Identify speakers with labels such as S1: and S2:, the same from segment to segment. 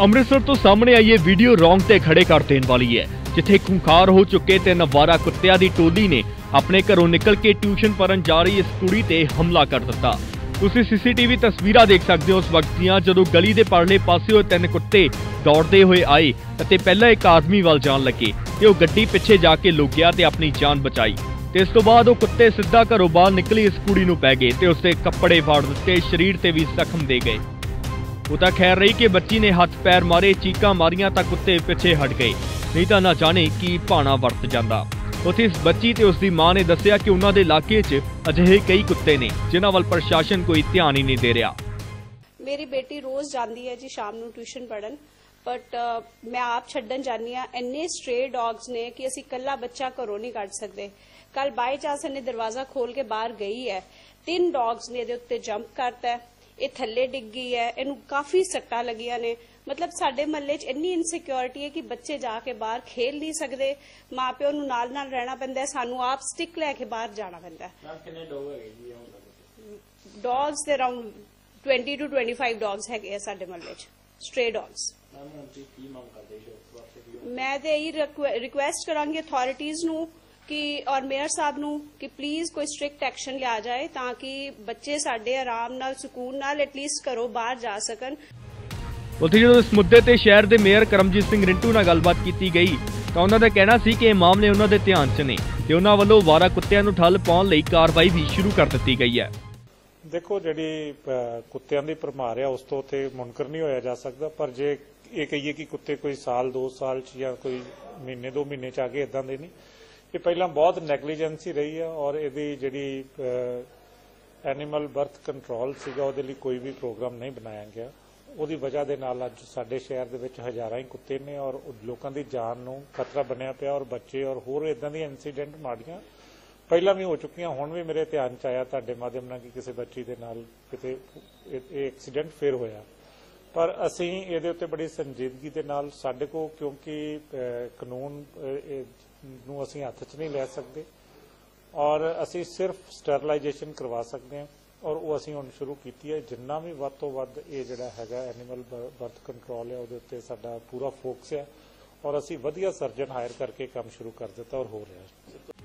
S1: ਅੰਮ੍ਰਿਤਸਰ ਤੋਂ ਸਾਹਮਣੇ ਆਈ ਇਹ ਵੀਡੀਓ ਰੌਂਗ ਤੇ ਖੜੇ ਕਰ ਦੇਣ ਵਾਲੀ ਹੈ, ਜਿੱਥੇ ਖੁੰਖਾਰ ਹੋ ਚੁੱਕੇ ਤਿੰਨ ਵਾਰਾ ਕੁੱਤਿਆਂ ਦੀ ਟੋਲੀ ਨੇ ਆਪਣੇ ਘਰੋਂ ਨਿਕਲ ਕੇ ਟਿਊਸ਼ਨ ਪੜਨ ਜਾ ਰਹੀ ਇਸ ਕੁੜੀ ਤੇ ਹਮਲਾ ਕਰ ਦਿੱਤਾ। ਤੁਸੀਂ ਸੀਸੀਟੀਵੀ ਤਸਵੀਰਾਂ ਦੇਖ ਸਕਦੇ ਹੋ ਉਸ ਵਕਤ ਦੀਆਂ, ਜਦੋਂ ਗਲੀ ਦੇ ਪਰਲੇ ਪਾਸੇ ਪਾਸਿਓਂ ਤਿੰਨ ਕੁੱਤੇ ਦੌੜਦੇ ਹੋਏ ਆਏ ਅਤੇ ਪਹਿਲਾਂ ਇੱਕ ਆਦਮੀ ਵੱਲ ਜਾਣ ਲੱਗੇ ਤੇ ਉਹ ਗੱਡੀ ਪਿੱਛੇ ਜਾ ਕੇ ਲੁਕ ਗਿਆ ਤੇ ਆਪਣੀ ਜਾਨ ਬਚਾਈ। ਤੇ ਇਸ ਤੋਂ ਬਾਅਦ ਉਹ ਕੁੱਤੇ ਸਿੱਧਾ ਘਰੋਂ ਬਾਹਰ ਨਿਕਲੀ ਇਸ ਕੁੜੀ ਨੂੰ ਪੈ ਗਏ ਤੇ ਉਸਦੇ ਕੱਪੜੇ ਫਾੜ ਦਿੱਤੇ, ਸਰੀਰ ਤੇ ਵੀ ਜ਼ਖਮ ਦੇ ਗਏ। ਉਹ ਤਾਂ ਖੈਰ ਰਹੀ ਕਿ ਬੱਚੀ ਨੇ ਹੱਥ ਪੈਰ ਮਾਰੇ, ਚੀਕਾਂ ਮਾਰੀਆਂ ਤਾਂ ਕੁੱਤੇ ਪਿੱਛੇ ਹਟ ਗਏ। ਨਹੀਂ ਤਾਂ ਨਾ ਜਾਣੇ ਕੀ ਭਾਣਾ ਵਰਤ ਜਾਂਦਾ। ਉੱਥੇ ਇਸ ਬੱਚੀ ਤੇ ਉਸ ਦੀ ਮਾਂ ਨੇ ਦੱਸਿਆ ਕਿ ਉਹਨਾਂ ਦੇ ਇਲਾਕੇ 'ਚ ਅਜਿਹੇ ਕਈ ਕੁੱਤੇ ਨੇ, ਜਿਨ੍ਹਾਂ ਵੱਲ ਪ੍ਰਸ਼ਾਸਨ ਕੋਈ ਧਿਆਨ ਹੀ ਨਹੀਂ ਦੇ ਰਿਹਾ।
S2: ਮੇਰੀ ਬੇਟੀ ਰੋਜ਼ ਜਾਂਦੀ ਹੈ ਜੀ ਸ਼ਾਮ ਨੂੰ ਟਿਊਸ਼ਨ ਪੜਨ ਬਟ ਮੈਂ ਆਪ ਛੱਡਣ ਜਾਂਦੀ ਆ ਇੰਨੇ ਸਟ੍ਰੇ ਡੌਗਸ ਨੇ ਕਿ ਅਸੀਂ ਇਕੱਲਾ ਬੱਚਾ ਘਰੋਂ ਨਹੀਂ ਕੱਢ ਸਕਦੇ। ਕੱਲ ਬਾਈ ਚਾਂਸ ਇਹਨੇ ਦਰਵਾਜ਼ਾ ਖੋਲ ਕੇ ਬਾਹਰ ਗਈ ਹੈ। ਤਿੰਨ ਡੌਗਸ ਨੇ ਇਹਦੇ ਉੱਤੇ ਜੰਪ ਕਰਤਾ ਹੈ। ਇਹ ਥੱਲੇ ਡਿੱਗ ਗਈ ਹੈ ਇਹਨੂੰ ਕਾਫੀ ਸੱਟਾਂ ਲੱਗੀਆਂ ਨੇ। ਮਤਲਬ ਸਾਡੇ ਮਹੱਲੇ 'ਚ ਇੰਨੀ ਇਨਸਿਕਿਉਰਿਟੀ ਹੈ ਕਿ ਬੱਚੇ ਜਾ ਕੇ ਬਾਹਰ ਖੇਲ ਨਹੀਂ ਸਕਦੇ। ਮਾਪਿਓ ਨੂੰ ਨਾਲ ਨਾਲ ਰਹਿਣਾ ਪੈਂਦਾ ਹੈ ਸਾਨੂੰ ਆਪ ਸਟਿਕ ਲੈ ਕੇ ਬਾਹਰ ਜਾਣਾ ਪੈਂਦਾ ਹੈ।
S3: ਮੈਮ ਕਿੰਨੇ ਡੋਗ ਹੈਗੇ ਜੀ ਹੁਣ
S2: ਡੌਗਸ ਦੇ ਅਰਾਊਂਡ 20 ਟੂ 25 ਡੌਗਸ ਹੈਗੇ ਆ ਸਾਡੇ ਮਹੱਲੇ 'ਚ ਸਟ੍ਰੇ ਡੌਗਸ
S3: ਮੈਮ ਹੁਣ ਤੁਸੀਂ ਕੀ ਮੰਗ ਕਰਦੇ ਹੋ ਇਸ ਵਾਸਤੇ? ਵੀ
S2: ਮੈਂ ਤੇ ਇਹੀ ਰਿਕੁਐਸਟ ਕਰਾਂਗੀ ਅਥਾਰਟੀਆਂ ਨੂੰ ਕਿ ਔਰ ਮੇਅਰ ਸਾਹਿਬ ਨੂੰ ਕਿ ਪਲੀਜ਼ ਕੋਈ ਸਟ੍ਰਿਕਟ ਐਕਸ਼ਨ ਲਿਆ ਜਾਏ ਤਾਂ ਕਿ ਬੱਚੇ ਸਾਡੇ ਆਰਾਮ ਨਾਲ ਸਕੂਨ ਨਾਲ ਐਟਲੀਸਟ ਘਰੋਂ ਬਾਹਰ ਜਾ ਸਕਣ।
S1: ਉੱਥੇ ਜਦੋਂ ਇਸ ਮੁੱਦੇ ਤੇ ਸ਼ਹਿਰ ਦੇ ਮੇਅਰ ਕਰਮਜੀਤ ਸਿੰਘ ਰਿੰਟੂ ਨਾਲ ਗੱਲਬਾਤ ਕੀਤੀ ਗਈ ਤਾਂ ਉਹਨਾਂ ਦਾ ਕਹਿਣਾ ਸੀ ਕਿ ਇਹ ਮਾਮਲੇ ਉਹਨਾਂ ਦੇ ਧਿਆਨ 'ਚ ਨੇ ਤੇ ਉਹਨਾਂ ਵੱਲੋਂ ਵਾਰਾ ਕੁੱਤਿਆਂ ਨੂੰ ਠੱਲ ਪਾਉਣ ਲਈ ਕਾਰਵਾਈ ਵੀ ਸ਼ੁਰੂ ਕਰ ਦਿੱਤੀ ਗਈ ਹੈ।
S4: ਦੇਖੋ ਜਿਹੜੀ ਕੁੱਤਿਆਂ ਦੀ ਭਰਮਾਰ ਆ ਉਸ ਤੋਂ ਤੇ ਮੁਨਕਰ ਨਹੀਂ ਹੋਇਆ ਜਾ ਸਕਦਾ ਪਰ ਜੇ ਇਹ ਕਹੀਏ ਕਿ ਕੁੱਤੇ ਕੋਈ ਸਾਲ 2 ਸਾਲ ਚ ਜਾਂ ਕੋਈ ਮਹੀਨੇ 2 ਮਹੀਨੇ ਚ ਆ ਕੇ ਇਦਾਂ ਦੇ ਨਹੀਂ ਇਹ ਪਹਿਲਾਂ ਬਹੁਤ ਨੈਗਲੀਜੈਂਸੀ ਰਹੀ ਹੈ ਔਰ ਇਹਦੀ ਜਿਹੜੀ ਐਨੀਮਲ ਬਰਥ ਕੰਟਰੋਲ ਸੀਗਾ, ਉਹਦੇ ਲਈ ਕੋਈ ਵੀ ਪ੍ਰੋਗਰਾਮ ਨਹੀਂ ਬਣਾਇਆ ਗਿਆ। ਉਹਦੀ ਵਜ੍ਹਾ ਦੇ ਨਾਲ ਅੱਜ ਸਾਡੇ ਸ਼ਹਿਰ ਦੇ ਵਿੱਚ ਹਜ਼ਾਰਾਂ ਹੀ ਕੁੱਤੇ ਨੇ ਔਰ ਲੋਕਾਂ ਦੀ ਜਾਨ ਨੂੰ ਖਤਰਾ ਬਣਿਆ ਪਿਆ ਔਰ ਬੱਚੇ ਔਰ ਹੋਰ ਇਦਾਂ ਦੀਆਂ ਇਨਸੀਡੈਂਟ ਮਾੜੀਆਂ ਪਹਿਲਾਂ ਵੀ ਹੋ ਚੁੱਕੀਆਂ, ਹੁਣ ਵੀ ਮੇਰੇ ਧਿਆਨ ਚ ਆਇਆ ਤੁਹਾਡੇ ਮਾਧਿਅਮ ਨਾਲ ਕਿ ਕਿਸੇ ਬੱਚੀ ਦੇ ਨਾਲ ਕਿਤੇ ਇਹ ਐਕਸੀਡੈਂਟ ਫੇਰ ਹੋਇਆ। ਪਰ ਅਸੀਂ ਇਹਦੇ ਉੱਤੇ ਬੜੀ ਸੰਜੀਦਗੀ ਦੇ ਨਾਲ ਸਾਡੇ ਕੋ ਕਿਉਂਕਿ ਕਾਨੂੰਨ ਨੂੰ ਅਸੀਂ ਹੱਥ 'ਚ ਨਹੀਂ ਲੈ ਸਕਦੇ। ਔਰ ਅਸੀਂ ਸਿਰਫ ਸਟਰਲਾਈਜੇਸ਼ਨ ਕਰਵਾ ਸਕਦੇ ਹਾਂ। ਔਰ ਉਹ ਅਸੀਂ ਹੁਣ ਸ਼ੁਰੂ ਕੀਤੀ ਹੈ। ਜਿੰਨਾ ਵੀ ਵੱਧ ਤੋਂ ਵੱਧ ਇਹ ਜਿਹੜਾ ਹੈਗਾ ਐਨੀਮਲ ਬਰਥ ਕੰਟਰੋਲ ਹੈ, ਉਹਦੇ ਉੱਤੇ ਸਾਡਾ ਪੂਰਾ ਫੋਕਸ ਹੈ। ਔਰ ਅਸੀਂ ਵਧੀਆ ਸਰਜਨ ਹਾਇਰ ਕਰਕੇ ਕੰਮ ਸ਼ੁਰੂ ਕਰ ਦਿੱਤਾ ਔਰ ਹੋ ਰਿਹਾ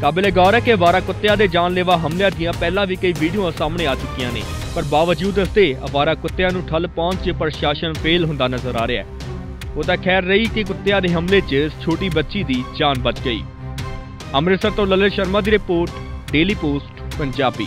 S1: ਕਾਬਿਲੇ ਗੌਰ ਹੈ ਕਿ ਅਵਾਰਾ ਕੁੱਤਿਆਂ ਦੇ ਜਾਨਲੇਵਾ ਹਮਲਿਆਂ ਦੀਆਂ ਪਹਿਲਾਂ ਵੀ ਕਈ ਵੀਡੀਓਆਂ ਸਾਹਮਣੇ ਆ ਚੁੱਕੀਆਂ ਨੇ, ਪਰ ਬਾਵਜੂਦ ਇਸ ਦੇ ਅਵਾਰਾ ਕੁੱਤਿਆਂ ਨੂੰ ਠੱਲ ਪਹੁੰਚ 'ਚ ਪ੍ਰਸ਼ਾਸਨ ਫੇਲ ਹੁੰਦਾ ਨਜ਼ਰ ਆ ਰਿਹਾ ਹੈ। ਉਹ ਤਾਂ ਖੈਰ ਰਹੀ ਕਿ ਕੁੱਤਿਆਂ ਦੇ ਹਮਲੇ 'ਚ ਛੋਟੀ ਬੱਚੀ ਦੀ ਜਾਨ ਬਚ ਗਈ। ਅੰਮ੍ਰਿਤਸਰ ਤੋਂ ਲਲਿਤ ਸ਼ਰਮਾ ਦੀ ਰਿਪੋਰਟ, ਡੇਲੀ ਪੋਸਟ, ਪੰਜਾਬੀ।